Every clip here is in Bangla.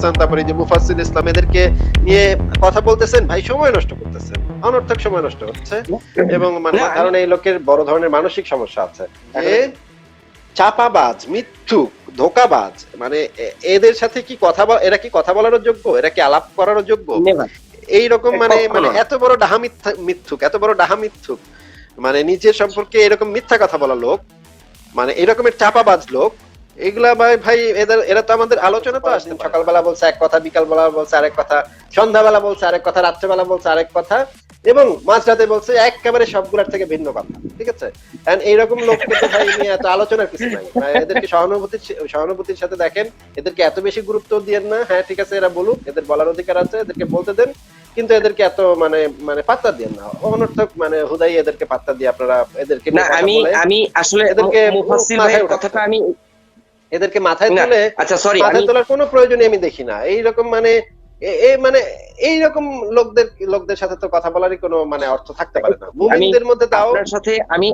হাসান তারপরে যে মুফাসসিল ইসলাম এদেরকে নিয়ে কথা বলতেছেন। ভাই সময় নষ্ট করতেছেন। অনর্থক সময় নষ্ট হচ্ছে। এবং মানে কারণ এই লোকের বড় ধরনের মানসিক সমস্যা আছে। চাপাবাজ মিথ্যুক ধোকাবাজ মানে এদের সাথে কি কথা এরা কি কথা বলার যোগ্য? এরা কি আলাপ করার যোগ্য. এই রকম মানে মানে এত বড় ডাহা মিথ্যা মিথ্যুক এত বড় ডাহা মিথ্যুক। মানে নিজের সম্পর্কে এরকম মিথ্যা কথা বলা লোক মানে এরকমের চাপাবাজ লোক এগুলা ভাই ভাই এদের এরা তো আমাদের আলোচনা তো আসছে সকালবেলা বলছে এক কথা বিকালবেলা বলছে আরেক কথা সন্ধ্যাবেলা বলছে আরেক কথা রাত্রেবেলা বলছে আরেক কথা এবং মাঝরাতে বলছে একেবারে সবগুলার থেকে ভিন্ন কথা ঠিক আছে? And এইরকম লোককে তো ভাই নিয়ে এত আলোচনার কিছু নাই। এদেরকে সহানুভূতির সহানুভূতির সাথে দেখেন এদেরকে এত বেশি গুরুত্ব দিয়েন না। হ্যাঁ ঠিক আছে এরা বলুক এদের বলার অধিকার আছে এদেরকে বলতে দেন কিন্তু এদেরকে এত মানে মানে পাত্তা দিয়েন না। অনর্থক মানে হুদাই এদেরকে পাত্তা দিয়ে আপনারা এদেরকে না আমি আমি আসলে এদেরকে কথাটা আমি এদেরকে মাথায় তুলে আচ্ছা সরি মাথায় তোলার কোনো প্রয়োজনই আমি দেখি না। এইরকম মানে এ- এ মানে এইরকম লোকদের লোকদের সাথে তো কথা বলারই কোনো মানে অর্থ থাকতে পারে না। মুমিনদের মধ্যে তাও আপনার সাথে আমি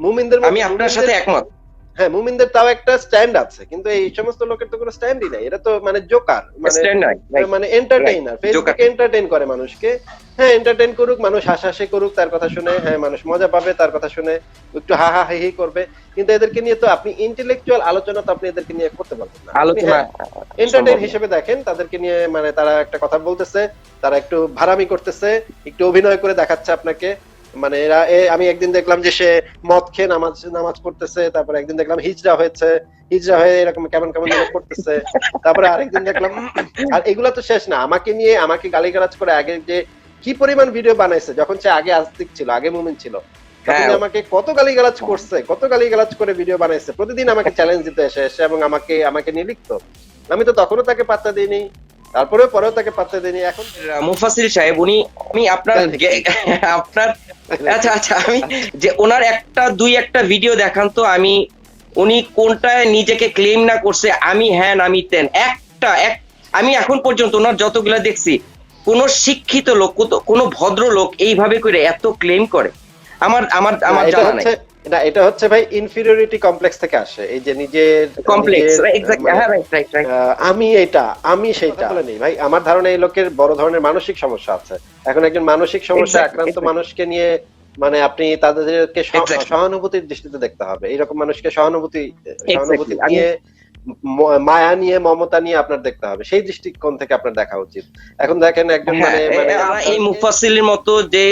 মুমিনদের আমি আপনার সাথে একমত। হ্যাঁ মুমিনদের তাও একটা স্ট্যান্ড আছে কিন্তু এই সমস্ত লোকের তো কোনো স্ট্যান্ডই নাই এরা তো মানে জোকার মানে. মানে এন্টারটেইনার ফেসবুকে এন্টারটেইন করে মানুষকে। হ্যাঁ এন্টারটেইন করুক মানুষ হাসাহাসি করুক তার কথা শুনে হ্যাঁ মানুষ মজা পাবে তার কথা শুনে একটু হা হা হি হি করবে। কিন্তু এদেরকে নিয়ে তো আপনি ইন্টেলেকচুয়াল আলোচনা তো আপনি এদেরকে নিয়ে করতে পারবেন না। আলোচনা হ্যাঁ, এন্টারটেইন হিসেবে দেখেন তাদেরকে নিয়ে মানে তারা একটা কথা বলতেছে তারা একটু ভাড়ামি করতেছে একটু অভিনয় করে দেখাচ্ছে আপনাকে। মানে এরা আমি একদিন দেখলাম যে সে মদ খেয়ে নামাজ নামাজ পড়তেছে তারপরে একদিন দেখলাম হিজড়া হয়েছে হিজড়া হয়ে এরকম কেমন কেমন করতেছে তারপরে আরেকদিন দেখলাম আর এগুলা তো শেষ না আমাকে নিয়ে আমাকে গালিগালাজ করে আগে যে কি পরিমাণ ভিডিও বানাইছে যখন সে আগে আস্তিক ছিল আগে মুমিন ছিল তখন হ্যাঁ। আমাকে কত গালিগালাজ করছে কত গালিগালাজ করে ভিডিও বানাইছে প্রতিদিন আমাকে চ্যালেঞ্জ দিতে এসে এসে এবং আমাকে আমাকে নিয়ে লিখতো আমি তো তখনও তাকে পাত্তা দিইনি তারপরেও পরেও তাকে পাত্তা দিইনি এখন মুফাসিল সাহেব উনি আমি আপনার আপনার আচ্ছা আচ্ছা আমি যে ওনার একটা দুই একটা ভিডিও দেখান তো আমি উনি কোনটায় নিজেকে ক্লেম না করছে আমি হ্যাঁ আমি তেন। একটা এক আমি এখন পর্যন্ত ওনার যতগুলা দেখছি কোন শিক্ষিত লোক কোন ভদ্র লোক এইভাবে করে এত ক্লেম করে। আমার আমার আমার জানা নাই। না এটা হচ্ছে ভাই ইনফিরিয়রিটি কমপ্লেক্স থেকে আসে। এই যে নিজের কমপ্লেক্স আমি এটা আমি সেটা নেই ভাই আমার ধারণা এই লোকের বড় ধরনের মানসিক সমস্যা আছে। এখন একজন মানসিক সমস্যা আক্রান্ত মানুষকে নিয়ে মানে আপনি তাদেরকে সহানুভূতির দৃষ্টিতে দেখতে হবে। এইরকম মানুষকে সহানুভূতি সহানুভূতি নিয়ে মায়া নিয়ে মমতা নিয়ে আপনার দেখতে হবে। সেই দৃষ্টিকোণ থেকে আপনার দেখা উচিত। এখন দেখেন একজন হ্যাঁ মানে মানে এই মুফাসিলের মতো যে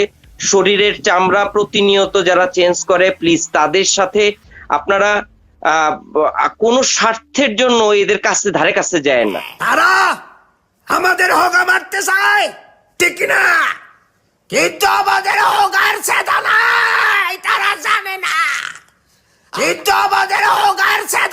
শরীরের চামড়া প্রতিনিয়ত যারা চেঞ্জ করে প্লিজ তাদের সাথে আপনারা কোনো স্বার্থের জন্য এদের কাছে, ধারে কাছে যায় না। তারা আমাদের হোগা মারতে চায়, ঠিক না কিন্তু আমাদের হোগার নাই, তারা জানে না। কিন্তু আমাদের হোগার সেদা